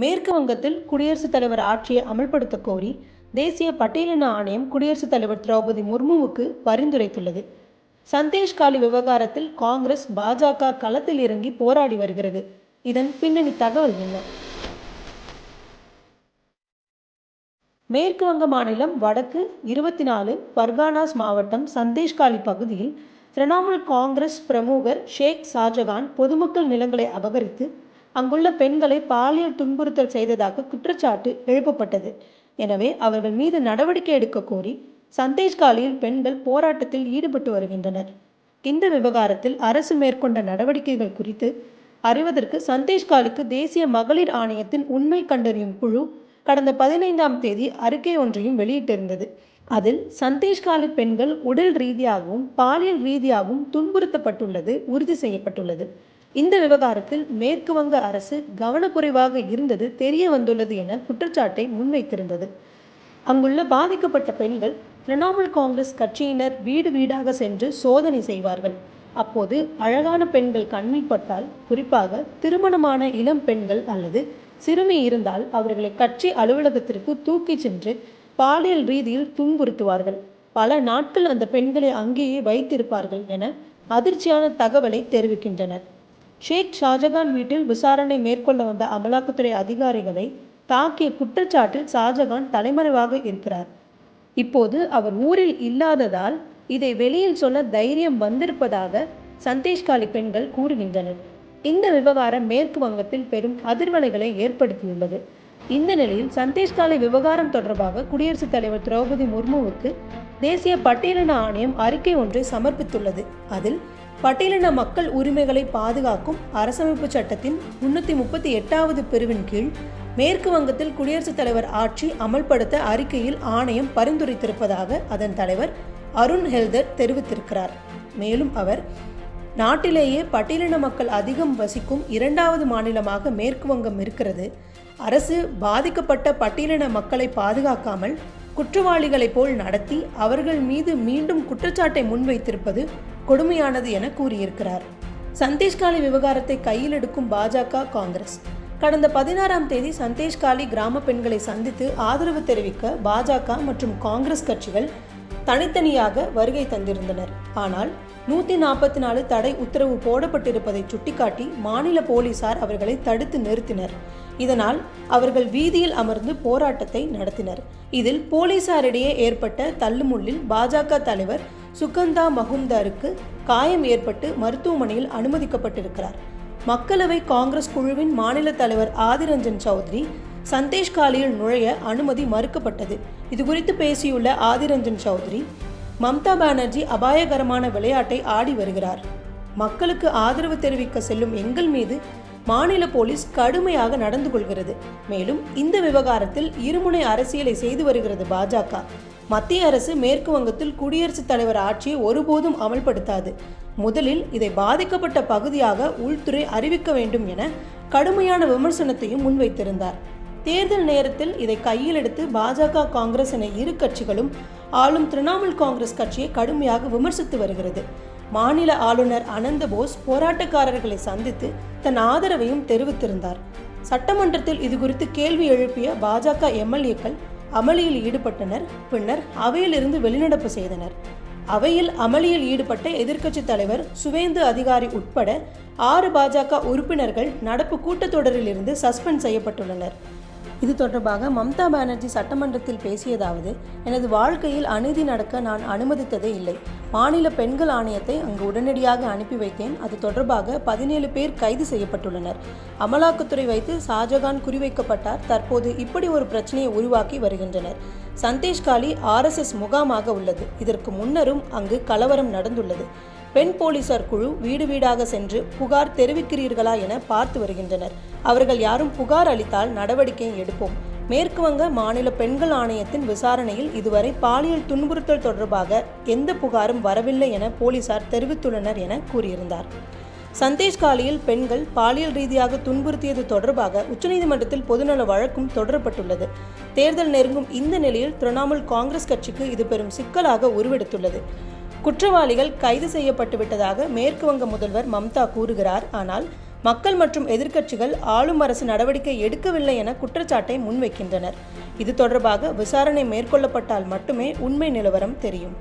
மேற்கு வங்கத்தில் குடியரசுத் தலைவர் ஆட்சியை அமல்படுத்த கோரி தேசிய பட்டியலின ஆணையம் குடியரசுத் தலைவர் திரௌபதி முர்முவுக்கு பரிந்துரைத்துள்ளது. சந்தேஷ் காலி விவகாரத்தில் காங்கிரஸ் பாஜக களத்தில் இறங்கி போராடி வருகிறது. இதன் பின்னணி தகவல் என்ன? மேற்கு வங்க மாநிலம் வடக்கு இருபத்தி நாலு பர்கானாஸ் மாவட்டம் சந்தேஷ்காலி பகுதியில் திரிணாமுல் காங்கிரஸ் பிரமுகர் ஷேக் ஷாஜகான் பொதுமக்கள் நிலங்களை அபகரித்து அங்குள்ள பெண்களை பாலியல் துன்புறுத்தல் செய்ததாக குற்றச்சாட்டு எழுப்பப்பட்டது. எனவே அவர்கள் மீது நடவடிக்கை எடுக்க கோரி சந்தேஷ்காலியில் பெண்கள் போராட்டத்தில் ஈடுபட்டு வருகின்றனர். இந்த விவகாரத்தில் அரசு மேற்கொண்ட நடவடிக்கைகள் குறித்து அறிவதற்கு சந்தேஷ்காலிக்கு தேசிய மகளிர் ஆணையத்தின் உண்மை கண்டறியும் குழு கடந்த பதினைந்தாம் தேதி அறிக்கை ஒன்றையும் வெளியிட்டிருந்தது. அதில் சந்தேஷ்காலி பெண்கள் உடல் ரீதியாகவும் பாலியல் ரீதியாகவும் துன்புறுத்தப்பட்டுள்ளது உறுதி செய்யப்பட்டுள்ளது. இந்த விவகாரத்தில் மேற்கு வங்க அரசு கவனக்குறைவாக இருந்தது தெரிய வந்துள்ளது என குற்றச்சாட்டை முன்வைத்திருந்தது. அங்குள்ள பாதிக்கப்பட்ட பெண்கள் திரிணாமுல் காங்கிரஸ் கட்சியினர் வீடு வீடாக சென்று சோதனை செய்வார்கள். அப்போது அழகான பெண்கள் கண்மைப்பட்டால் குறிப்பாக திருமணமான இளம் பெண்கள் அல்லது சிறுமி இருந்தால் அவர்களை கட்சி அலுவலகத்திற்கு தூக்கிச் சென்று பாலியல் ரீதியில் துன்புறுத்துவார்கள். பல நாட்கள் அந்த பெண்களை அங்கேயே வைத்திருப்பார்கள் என அதிர்ச்சியான தகவலை தெரிவிக்கின்றனர். ஷேக் ஷாஜகான் வீட்டில் விசாரணை மேற்கொள்ள வந்த அமலாக்கத்துறை அதிகாரிகளை தாக்கிய குற்றச்சாட்டில் ஷாஜகான் தலைமறைவாக இருக்கிறார். இப்போது அவர் ஊரில் இல்லாததால் இதை வெளியில் சொல்ல தைரியம் வந்திருப்பதாக சந்தேஷ்காலி பெண்கள் கூறுகின்றனர். இந்த விவகாரம் மேற்கு வங்கத்தில் பெரும் அதிர்வலைகளை ஏற்படுத்தியுள்ளது. இந்த நிலையில் சந்தேஷ்காலி விவகாரம் தொடர்பாக குடியரசுத் தலைவர் திரௌபதி முர்முவுக்கு தேசிய பட்டியலின ஆணையம் அறிக்கை ஒன்றை சமர்ப்பித்துள்ளது. அதில் பட்டியலின மக்கள் உரிமைகளை பாதுகாக்கும் அரசமைப்பு சட்டத்தின் முன்னூற்றி முப்பத்தி எட்டாவது பிரிவின் கீழ் மேற்கு வங்கத்தில் குடியரசுத் தலைவர் ஆட்சி அமல்படுத்த அறிக்கையில் ஆணையம் பரிந்துரைத்திருப்பதாக அதன் தலைவர் அருண் ஹெல்தர் தெரிவித்திருக்கிறார். மேலும் அவர் நாட்டிலேயே பட்டியலின மக்கள் அதிகம் வசிக்கும் இரண்டாவது மாநிலமாக மேற்கு வங்கம் இருக்கிறது. அரசு பாதிக்கப்பட்ட பட்டியலின மக்களை பாதுகாக்காமல் குற்றவாளிகளைப் போல் நடத்தி அவர்கள் மீது மீண்டும் குற்றச்சாட்டை முன்வைத்திருப்பது கொடுமையானது என கூறியிருக்கிறார். சந்தேஷ்காலி விவகாரத்தை கையில் எடுக்கும் பாஜக காங்கிரஸ். கடந்த பதினாறாம் தேதி சந்தேஷ்காலி கிராம பெண்களை சந்தித்து ஆதரவு தெரிவிக்க பாஜக மற்றும் காங்கிரஸ் கட்சிகள் தனித்தனியாக வருகை தந்திருந்தனர். ஆனால் நூற்றி நாற்பத்தி நாலு தடை உத்தரவு போடப்பட்டிருப்பதை சுட்டிக்காட்டி மாநில போலீசார் அவர்களை தடுத்து நிறுத்தினர். இதனால் அவர்கள் வீதியில் அமர்ந்து போராட்டத்தை நடத்தினர். இதில் போலீசாரிடையே ஏற்பட்ட தள்ளுமுள்ளில் பாஜக தலைவர் சுகந்தா மகும்தாருக்கு காயம் ஏற்பட்டு மருத்துவமனையில் அனுமதிக்கப்பட்டிருக்கிறார். மக்களவை காங்கிரஸ் குழுவின் மாநில தலைவர் ஆதிரஞ்சன் சௌத்ரி சந்தேஷ் காலியில் நுழைய அனுமதி மறுக்கப்பட்டது. இதுகுறித்து பேசியுள்ள ஆதிரஞ்சன் சௌத்ரி மம்தா பானர்ஜி அபாயகரமான விளையாட்டை ஆடி வருகிறார். மக்களுக்கு ஆதரவு தெரிவிக்க செல்லும் எங்கள் மீது மாநில போலீஸ் கடுமையாக நடந்து கொள்கிறது. மேலும் இந்த விவகாரத்தில் இருமுனை அரசியலை செய்து வருகிறது பாஜக. மத்திய அரசு மேற்கு வங்கத்தில் குடியரசுத் தலைவர் ஆட்சியை ஒருபோதும் அமல்படுத்தாது. முதலில் இதை பாதிக்கப்பட்ட பகுதியாக உள்துறை அறிவிக்க வேண்டும் என கடுமையான விமர்சனத்தையும் முன்வைத்திருந்தார். தேர்தல் நேரத்தில் இதை கையில் எடுத்து பாஜக காங்கிரஸ் என இரு கட்சிகளும் ஆளும் திரிணாமுல் காங்கிரஸ் கட்சியை கடுமையாக விமர்சித்து வருகிறது. மாநில ஆளுநர் அனந்த போஸ் போராட்டக்காரர்களை சந்தித்து தன் ஆதரவையும் தெரிவித்திருந்தார். சட்டமன்றத்தில் இதுகுறித்து கேள்வி எழுப்பிய பாஜக எம்எல்ஏக்கள் அமளியில் ஈடுபட்டனர். பின்னர் அவையிலிருந்து வெளிநடப்பு செய்தனர். அவையில் அமளியில் ஈடுபட்ட எதிர்க்கட்சித் தலைவர் சுவேந்து அதிகாரி உட்பட ஆறு பாஜக உறுப்பினர்கள் நடப்பு கூட்டத்தொடரிலிருந்து சஸ்பெண்ட் செய்யப்பட்டுள்ளனர். இது தொடர்பாக மம்தா பானர்ஜி சட்டமன்றத்தில் பேசியதாவது எனது வாழ்க்கையில் அநீதி நடக்க நான் அனுமதித்ததே இல்லை. மாநில பெண்கள் ஆணையத்தை அங்கு உடனடியாக அனுப்பி வைத்தேன். அது தொடர்பாக பதினேழு பேர் கைது செய்யப்பட்டுள்ளனர். அமலாக்கத்துறை வைத்து ஷாஜகான் குறிவைக்கப்பட்டார். தற்போது இப்படி ஒரு பிரச்சனையை உருவாக்கி வருகின்றனர். சந்தேஷ்காலி ஆர்எஸ்எஸ் முகாமாக உள்ளது. இதற்கு முன்னரும் அங்கு கலவரம் நடந்துள்ளது. பெண் போலீசார் குழு வீடு வீடாக சென்று புகார் தெரிவிக்கிறீர்களா என பார்த்து வருகின்றனர். அவர்கள் யாரும் புகார் அளித்தால் நடவடிக்கை எடுப்போம். மேற்கு வங்க மாநில பெண்கள் ஆணையத்தின் விசாரணையில் இதுவரை பாலியல் துன்புறுத்தல் தொடர்பாக எந்த புகாரும் வரவில்லை என போலீசார் தெரிவித்துள்ளனர் என கூறியிருந்தார். சந்தேஷ் காலியில் பெண்கள் பாலியல் ரீதியாக துன்புறுத்தியது தொடர்பாக உச்சநீதிமன்றத்தில் பொதுநல வழக்கும் தொடரப்பட்டுள்ளது. தேர்தல் நெருங்கும் இந்த நிலையில் திரிணாமுல் காங்கிரஸ் கட்சிக்கு இது பெரும் சிக்கலாக உருவெடுத்துள்ளது. குற்றவாளிகள் கைது செய்யப்பட்டு விட்டதாக மேற்கு வங்க முதல்வர் மம்தா கூறுகிறார். ஆனால் மக்கள் மற்றும் எதிர்க்கட்சிகள் ஆளும் அரசு நடவடிக்கை எடுக்கவில்லை என குற்றச்சாட்டை முன்வைக்கின்றனர். இது தொடர்பாக விசாரணை மேற்கொள்ளப்பட்டால் மட்டுமே உண்மை நிலவரம் தெரியும்.